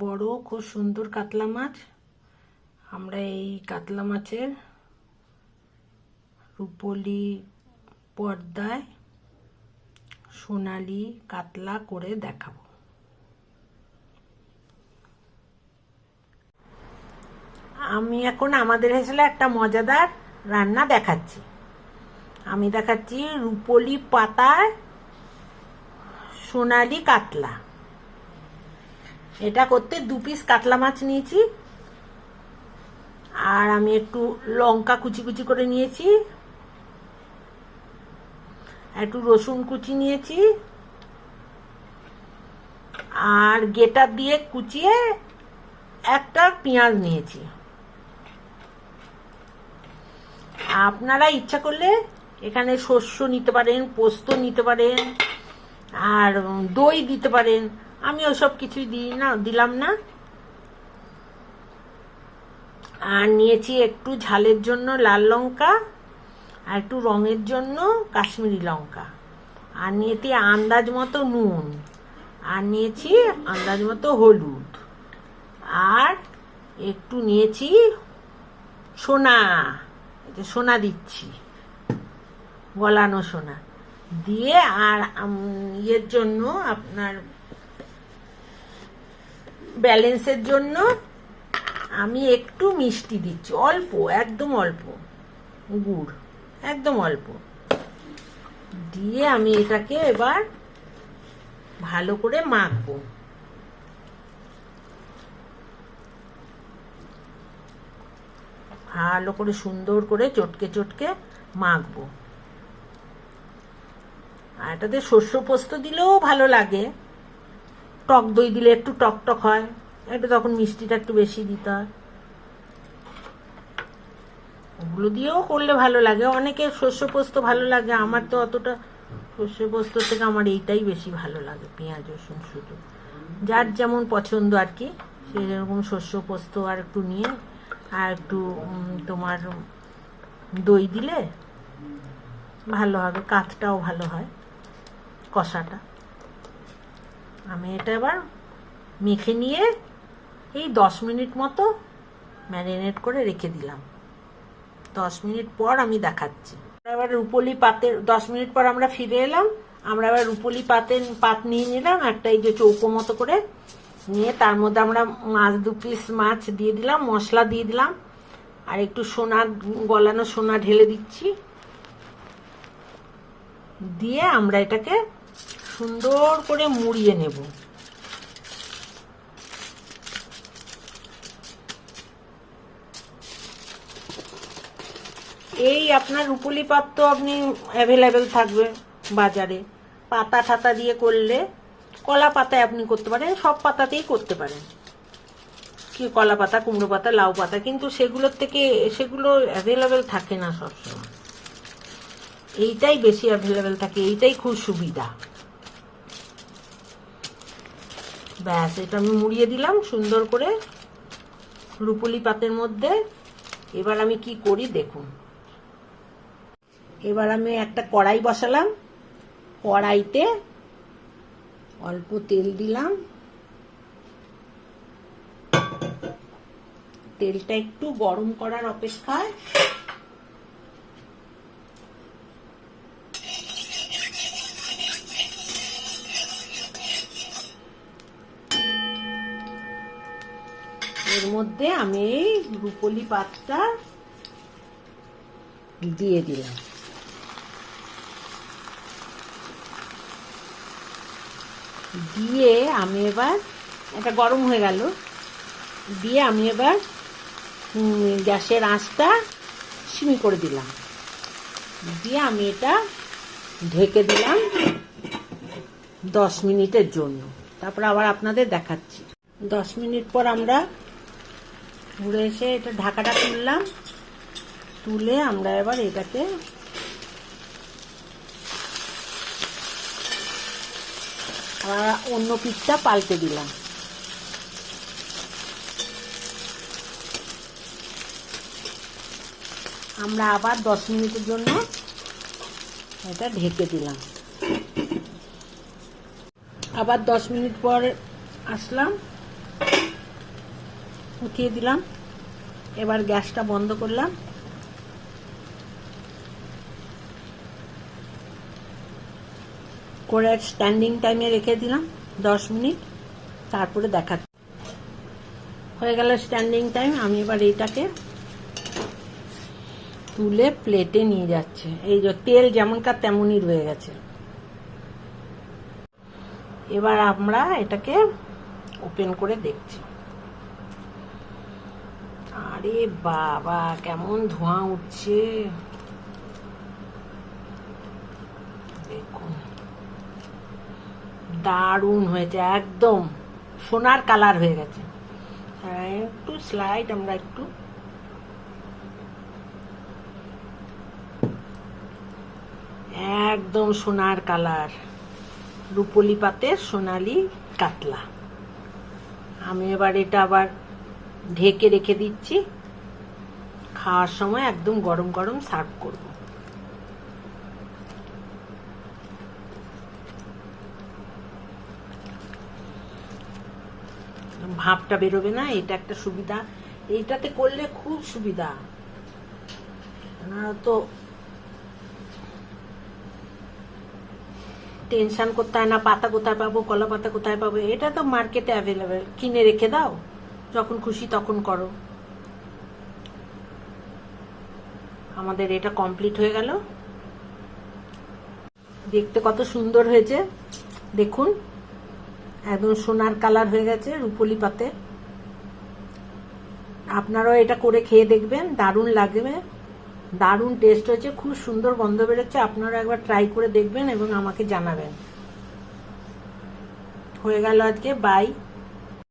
বড়, খুব সুন্দর কাতলা মাছ। আমরা এই কাতলা মাছের রুপোলি পর্দায় সোনালি কাতলা করে দেখাবো। আমি এখন আমাদের হেসেলে একটা মজাদার রান্না দেখাচ্ছি। আমি দেখাচ্ছি রুপোলি পাতায় সোনালি কাতলা। এটা করতে দু পিস কাতলা মাছ নিয়েছি। আর আমি একটু লঙ্কা কুচি কুচি করে নিয়েছি। একটু রসুন কুচি নিয়েছি। আর গেটার দিয়ে কুচিয়ে একটা পেঁয়াজ নিয়েছি। আপনারা ইচ্ছা করলে এখানে শস্য নিতে পারেন, পোস্ত নিতে পারেন, আর দই দিতে পারেন। আমি ওসব কিছুই দিই না, দিলাম না। আর নিয়েছি একটু ঝালের জন্য লাল লঙ্কা, আর একটু রঙের জন্য কাশ্মীরি লঙ্কা। আর নিয়েছি আন্দাজ মতো নুন, আর নিয়েছি আন্দাজ মতো হলুদ। আর একটু নিয়েছি সোনা সোনা দিচ্ছি, গলানো সোনা। দিয়ে আর ইয়ের জন্য আপনার ব্যালেন্সের জন্য আমি একটু মিষ্টি দিচ্ছি। অল্প, একদম অল্প। গুড়, একদম অল্প। দিয়ে আমি এটাকে এবার ভালো করে মাখবো। ভালো করে সুন্দর করে চটকে চটকে মাখবো। আর এটাতে শস্য পোস্ত দিলেও ভালো লাগে। টক দই দিলে একটু টক টক হয়, একটু তখন মিষ্টিটা একটু বেশি দিতে হয়। ওগুলো দিয়েও করলে ভালো লাগে, অনেকের শস্য পোস্ত ভালো লাগে, আমার তো অতটা শস্য পোস্ত থেকে আমার এইটাই বেশি ভালো লাগে, পেঁয়াজ, রসুন শুধু। যার যেমন পছন্দ আর কি সেই রকম শস্য পোস্ত আর একটু নিয়ে, আর একটু তোমার দই দিলে ভালো হবে, কাতটাও ভালো হয়, কষাটা। আমি এটা এবার মেখে নিয়ে এই দশ মিনিট মতো ম্যারিনেট করে রেখে দিলাম। দশ মিনিট পর আমি দেখাচ্ছি। এবার রুপোলি পাতের দশ মিনিট পর আমরা ফিরে এলাম। আমরা এবার রুপোলি পাতের পাত নিয়ে নিলাম, একটা এই যে চৌকো মতো করে নিয়ে তার মধ্যে আমরা মাছ দু পিস মাছ দিয়ে দিলাম, মশলা দিয়ে দিলাম। আর একটু সোনা গলানো সোনা ঢেলে দিচ্ছি। দিয়ে আমরা এটাকে সুন্দর করে মুড়িয়ে নেব। এই আপনার রুপুলি পাত তো আপনি অ্যাভেলেবেল থাকবে বাজারে। পাতা ঠাতা দিয়ে করলে কলা পাতায় আপনি করতে পারেন, সব পাতাতেই করতে পারেন। কি কলা পাতা, কুমড়ো পাতা, লাউ পাতা, কিন্তু সেগুলোর থেকে সেগুলো অ্যাভেলেবেল থাকে না সবসময়। এইটাই বেশি অ্যাভেলেবেল থাকে, এইটাই খুব সুবিধা। ব্যাস, এটা আমি মুড়িয়ে দিলাম সুন্দর করে রুপুলি পাতের মধ্যে। এবার আমি কি করি দেখুন। এবার আমি একটা কড়াই বসালাম। কড়াইতে অল্প তেল দিলাম। তেলটা একটু গরম করার অপেক্ষায় এর মধ্যে আমি এই রুপলি পাতটা দিয়ে দিলাম। দিয়ে আমি এবার, এটা গরম হয়ে গেল। দিয়ে আমি এবার গ্যাসের আঁচটা সিমি করে দিলাম। দিয়ে আমি এটা ঢেকে দিলাম দশ মিনিটের জন্য। তারপর আবার আপনাদের দেখাচ্ছি। দশ মিনিট পর আমরা ঘুরে এসে এটা ঢাকাটা তুললাম। তুলে আমরা এবার এটাকে আবার অন্য পিঠটা পাল্টে দিলাম। আমরা আবার দশ মিনিটের জন্য এটা ঢেকে দিলাম। আবার দশ মিনিট পর আসলাম। উঠিয়ে দিলাম। এবার গ্যাসটা বন্ধ করলাম। করে স্ট্যান্ডিং টাইমে রেখে দিলাম, দশ মিনিট। তারপরে দেখা হয়ে গেল স্ট্যান্ডিং টাইম আমি এবার এইটাকে তুলে প্লেটে নিয়ে যাচ্ছে। এই যে তেল যেমনকার তেমনই রয়ে গেছে। এবার আমরা এটাকে ওপেন করে দেখছি। আরে বাবা, কেমন ধোঁয়া উঠছে। দেখুন, দারুণ হয়েছে একদম, সোনার কালার হয়ে গেছে। হ্যাঁ একটু স্লাইড আমরা একটু। একদম সোনার কালার, রুপলি পাতের সোনালি কাতলা। আমি এবার এটা আবার ঢেকে রেখে দিচ্ছি। খাওয়ার সময় একদম গরম গরম সার্ভ করব। ভাবটা বেরোবে না, এটা একটা সুবিধা। এইটাতে করলে খুব সুবিধা। তো টেনশন করতে হয় না, পাতা কোথায় পাবো, কলা পাতা কোথায় পাবো, এটা তো মার্কেটে অ্যাভেলেবেল কিনে রেখে দাও। যখন খুশি তখন করো। আমাদের এটা কমপ্লিট হয়ে গেল। দেখতে কত সুন্দর হয়েছে। দেখুন, একদম সোনার কালার হয়ে গেছে রুপলি পাতে। আপনারাও এটা করে খেয়ে দেখবেন, দারুণ লাগবে। দারুণ টেস্ট হয়েছে, খুব সুন্দর গন্ধ বেরোচ্ছে। আপনারা একবার ট্রাই করে দেখবেন এবং আমাকে জানাবেন। হয়ে গেল আজকে বাই